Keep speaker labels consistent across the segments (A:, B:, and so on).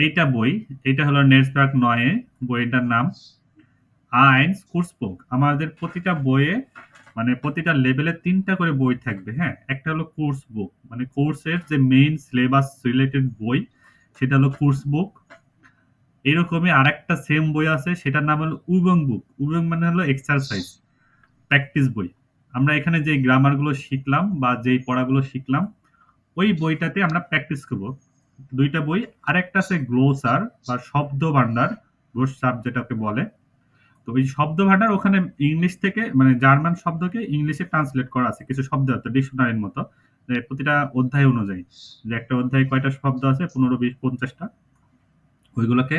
A: এইটা বই এটা হলো নেটসবার্গ নয়ে বইটার নাম। আইনস কুর্সবুক আমাদের প্রতিটা বইয়ে মানে প্রতিটা লেভেলে তিনটা করে বই থাকবে হ্যাঁ? একটা হলো কোর্স বুক মানে কোর্সের যে মেইন সিলেবাস রিলেটেড বই, সেটা হলো কোর্স বুক এরকমই আরেকটা সেম বই আছে, সেটার নাম হলো উবং বুক। উবং মানে হলো এক্সারসাইজ প্র্যাকটিস বই। আমরা এখানে যে গ্রামারগুলো শিখলাম বা যেই পড়াগুলো শিখলাম, ওই বইটাতে আমরা প্র্যাকটিস করব। দুইটা বই, আরেকটা আছে গ্লোসার বা শব্দ ভান্ডার গ্লোসার যেটাকে বলে। তো ওই শব্দ ভান্ডার ওখানে ইংলিশ থেকে মানে জার্মান শব্দকে ইংলিশে ট্রান্সলেট করা আছে, কিছু শব্দ আছে, ডিকশনারির মতো। প্রতিটা অধ্যায় অনুযায়ী, যে একটা অধ্যায় কয়টা শব্দ আছে, পনেরো, বিশ, পঞ্চাশটা, ওইগুলোকে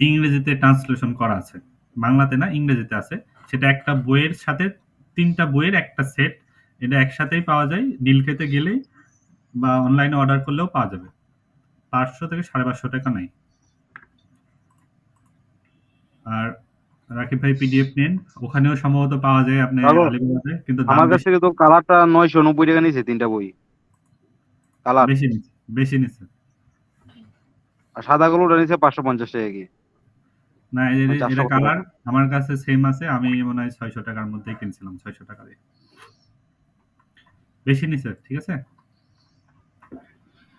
A: ইংরেজিতে ট্রান্সলেশন করা আছে। বাংলাতে না, ইংরেজিতে আছে। সেটা একটা বইয়ের সাথে, তিনটা বইয়ের একটা সেট, এটা একসাথেই পাওয়া যায় নীলকেতে গেলেই বা অনলাইনে অর্ডার করলেও পাওয়া যাবে। পাঁচশো থেকে সাড়ে পাঁচশো টাকা নাই। আর রাকিব ভাই পিডিএফ নেন ওখানেও সম্ভবত পাওয়া যায় আপনি আলিবাবাতে কিন্তু
B: আমার কাছ থেকে তো কালারটা নয়শো নব্বই টাকা নিয়েছে তিনটা বই। কালার।
A: বেশি নিচ্ছে বেশি নিচ্ছে
B: আর সাদা গুলোটা নিয়েছে পাঁচশো পঞ্চাশ টাকা কি?
A: না এটা কালার আমার কাছে সেম আছে আমি মনে হয় ছয়শো টাকার মধ্যেই কিনছিলাম ছয়শো টাকা দিয়ে। বেশি নিচ্ছে ঠিক আছে?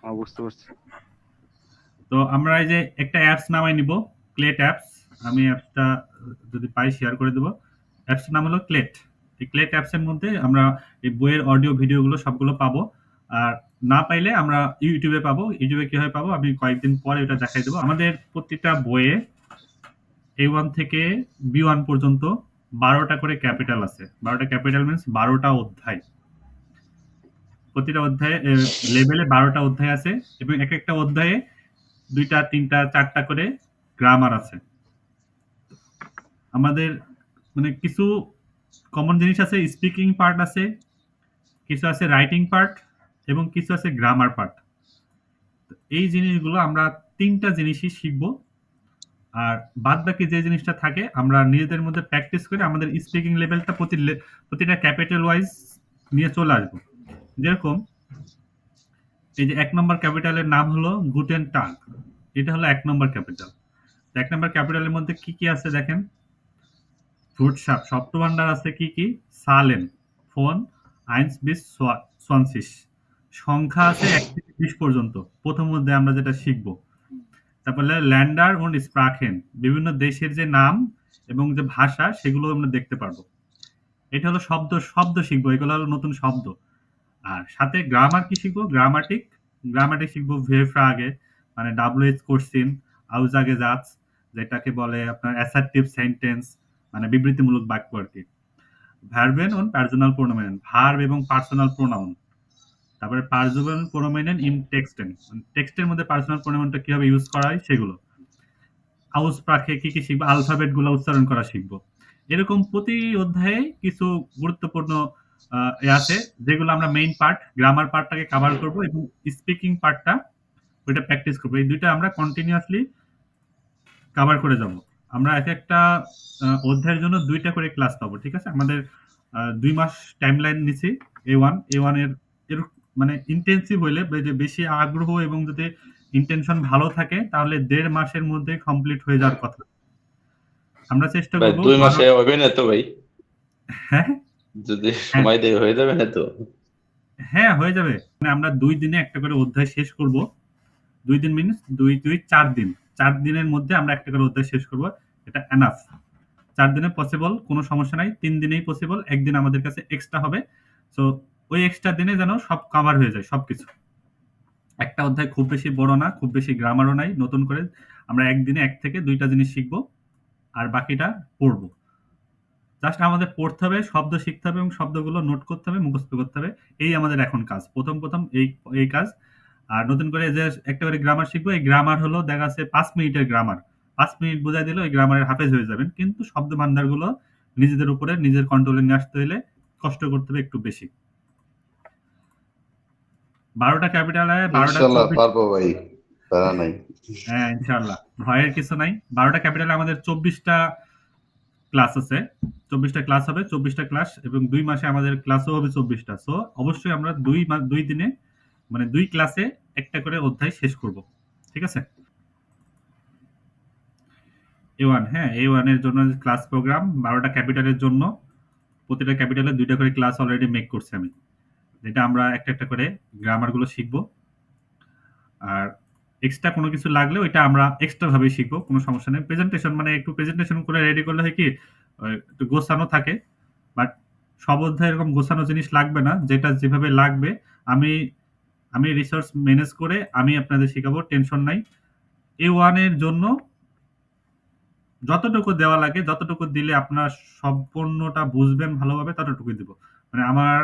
B: হ্যাঁ, বুঝতে পারছি।
A: তো আমরা এই যে একটা অ্যাপস নামাই নিব ক্লেট অ্যাপস আমি অ্যাপসটা যদি পাই শেয়ার করে দেবো। অ্যাপসটার নাম হলো ক্লেট এই ক্লেট অ্যাপসের মধ্যে আমরা এই বইয়ের অডিও ভিডিওগুলো সবগুলো পাবো। আর না পাইলে আমরা ইউটিউবে পাবো। ইউটিউবে কীভাবে পাবো? আমি কয়েকদিন পরে ওটা দেখাই দেবো। আমাদের প্রতিটা বইয়ে এ ওয়ান থেকে বি ওয়ান পর্যন্ত বারোটা করে ক্যাপিটাল আছে। বারোটা ক্যাপিটাল মিনস বারোটা অধ্যায়। প্রতিটা অধ্যায়ে লেভেলে বারোটা অধ্যায় আছে এবং এক একটা অধ্যায়ে দুইটা, তিনটা, চারটা করে গ্রামার আছে। আমাদের মানে কিছু কমন জিনিস আছে স্পিকিং পার্ট আছে, কিছু আছে রাইটিং পার্ট এবং কিছু আছে গ্রামার পার্ট এই জিনিসগুলো আমরা তিনটা জিনিসই শিখব। আর বাদ বাকি যে জিনিসটা থাকে, আমরা নিজেদের মধ্যে প্র্যাকটিস করে আমাদের স্পিকিং লেভেলটা প্রতি প্রতিটা ক্যাপিটাল ওয়াইজ নিয়ে চলে আসব। যেরকম এই যে এক নম্বর ক্যাপিটালের নাম হলো গুটেন টাগ এটা হলো এক নম্বর ক্যাপিটাল। এক নম্বর ক্যাপিটালের মধ্যে কি কি আছে দেখেন? ফ্রুট সাপ সপ্তভান্ডার আছে কি কি? সালেন ফোন, আইন্স বিশ সোয়ানসিস। সংখ্যা আছে এক থেকে বিশ পর্যন্ত। প্রথম মধ্যে আমরা যেটা শিখব। তারপরে ল্যান্ডার ও স্প্রাখেন। বিভিন্ন দেশের যে নাম এবং যে ভাষা, সেগুলো আমরা দেখতে পারব। এটা হলো শব্দ শব্দ শিখব। এগুলো হলো নতুন শব্দ। আর সাথে গ্রামার কি শিখব? গ্রামাটিক গ্রামাটিক শিখব ভেফ্রাগে মানে ডাব্লিউএইচ কোশ্চিন আউজাগে জাতস যেটাকে বলে আপনার অ্যাসার্টিভ সেন্টেন্স মানে বিবৃতিমূলক বাক্য আর কি ভার্বেন অন পার্সোনাল প্রোনোমেন ভার্ব এবং পার্সোনাল প্রোনাউন তারপরে পার্সোনাল প্রোনোমেন ইন টেক্সটেন টেক্সটের মধ্যে পার্সোনাল প্রোনোমেনটা কীভাবে ইউজ করা হয় সেগুলো। আউস প্রাকে কি কি শিখব? আলফাবেটগুলো উচ্চারণ করা শিখব। এরকম প্রতি অধ্যায়ে কিছু গুরুত্বপূর্ণ আছে যেগুলো আমরা মেইন পার্ট গ্রামার পার্টটাকে কভার করব এবং স্পিকিং পার্টটা ওইটা প্র্যাকটিস করব। এই দুইটা আমরা কন্টিনিউয়াসলি কভার করে যাব। আমরা এক একটা অধ্যায়ের জন্য দুইটা করে ক্লাস পাবো ঠিক আছে? আমাদের দুই মাস টাইম লাইন নিচ্ছি এ ওয়ান এ ওয়ানের মানে ইন্টেন্সিভ হইলে যে বেশি আগ্রহ এবং যদি ইন্টেনশন ভালো থাকে তাহলে দেড় মাসের মধ্যে কমপ্লিট হয়ে যাওয়ার কথা। আমরা চেষ্টা করব
C: দুই মাসে হবে না তো ভাই?
A: হ্যাঁ?
C: যদি সময় দেয় হয়ে যাবে না তো?
A: হ্যাঁ হয়ে যাবে। মানে আমরা দুই দিনে একটা করে অধ্যায় শেষ করব। দুই দিন মিনিট দুই দুই চার দিন। চার দিনের মধ্যে আমরা একটা করে অধ্যায় শেষ করব। এটা এনাফ চার দিনে পসিবল কোনো সমস্যা নাই। তিন দিনেই পসিবল একদিন আমাদের কাছে এক্সট্রা হবে। সো ওই এক্সট্রা দিনে যেন সব কভার হয়ে যায় সবকিছু। একটা অধ্যায় খুব বেশি বড় না খুব বেশি গ্রামারও নাই। নতুন করে আমরা একদিনে এক থেকে দুইটা জিনিস শিখব। আর বাকিটা পড়ব। জাস্ট আমাদের পড়তে হবে শব্দ শিখতে হবে এবং শব্দগুলো নোট করতে হবে মুখস্থ করতে হবে। এই আমাদের এখন কাজ। প্রথম প্রথম এই এই কাজ। আর নতুন করে যে একটা করে গ্রামার শিখব এই গ্রামার হলো দেখা যাচ্ছে পাঁচ মিনিটের গ্রামার পাঁচ মিনিট বোঝাই দিলে ওই গ্রামারের হাফেজ হয়ে যাবেন। কিন্তু শব্দ ভান্ডারগুলো নিজেদের উপরে নিজের কন্ট্রোলে নিয়ে আসতে হলে কষ্ট করতে হবে একটু বেশি। বারোটা ক্যাপিটাল বারোটা
D: ইনশাল্লাহ পারব ভাই নাই।
A: হ্যাঁ ইনশাল্লাহ। ভয়ের কিছু নাই। বারোটা ক্যাপিটাল আমাদের চব্বিশটা ক্লাস আছে। চব্বিশটা ক্লাস হবে চব্বিশটা ক্লাস এবং দুই মাসে আমাদের ক্লাসও হবে চব্বিশটা। সো অবশ্যই আমরা দুই দুই দিনে মানে দুই ক্লাসে একটা করে অধ্যায় শেষ করব। ঠিক আছে? এ ওয়ান হ্যাঁ, এ ওয়ানের জন্য ক্লাস প্রোগ্রাম বারোটা ক্যাপিটালের জন্য। প্রতিটা ক্যাপিটালে দুইটা করে ক্লাস অলরেডি মেক করছি আমি। যেটা আমরা একটা, একটা করে গ্রামারগুলো শিখব। আর এক্সট্রা কোনো কিছু লাগলে ওইটা আমরা এক্সট্রা ভাবে শিখব। কোনো সমস্যা নেই। প্রেজেন্টেশন মানে একটু প্রেজেন্টেশন করে রেডি করলে হয় কি একটু গোছানো থাকে। বাট সব অধ্যায়ে এরকম গোছানো জিনিস লাগবে না। যেটা যেভাবে লাগবে আমি আমি রিসোর্স ম্যানেজ করে আমি আপনাদের শিখাবো। টেনশন নাই। A1 এর জন্য যতটুকু দেওয়া লাগে, যতটুকু দিলে আপনার সম্পূর্ণটা বুঝবেন ভালোভাবে ততটুকুই দিব। মানে আমার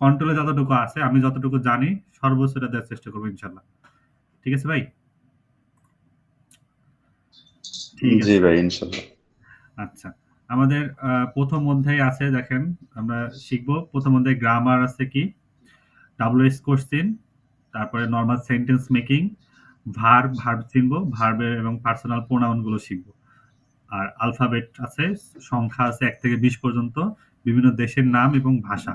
A: কন্ট্রোলে যতটুকু আছে, আমি যতটুকু জানি সর্বোচ্চটা দেওয়ার চেষ্টা করব ইনশাআল্লাহ। ঠিক আছে ভাই? ঠিক
D: জি
A: আছে।
D: ভাই ইনশাআল্লাহ।
A: আচ্ছা। আমাদের ১ম অধ্যায়ে আছে দেখেন আমরা শিখব। ১ম অধ্যায়ে গ্রামার আছে কি? WH কোশ্চেন, তারপরে normal sentence making, verb, verb চিনব, ভার্বের এবং পার্সোনাল প্রোনাউনগুলো শিখব। আর আলফাবেট আছে, সংখ্যা আছে এক থেকে ২০ পর্যন্ত, বিভিন্ন দেশের নাম এবং ভাষা।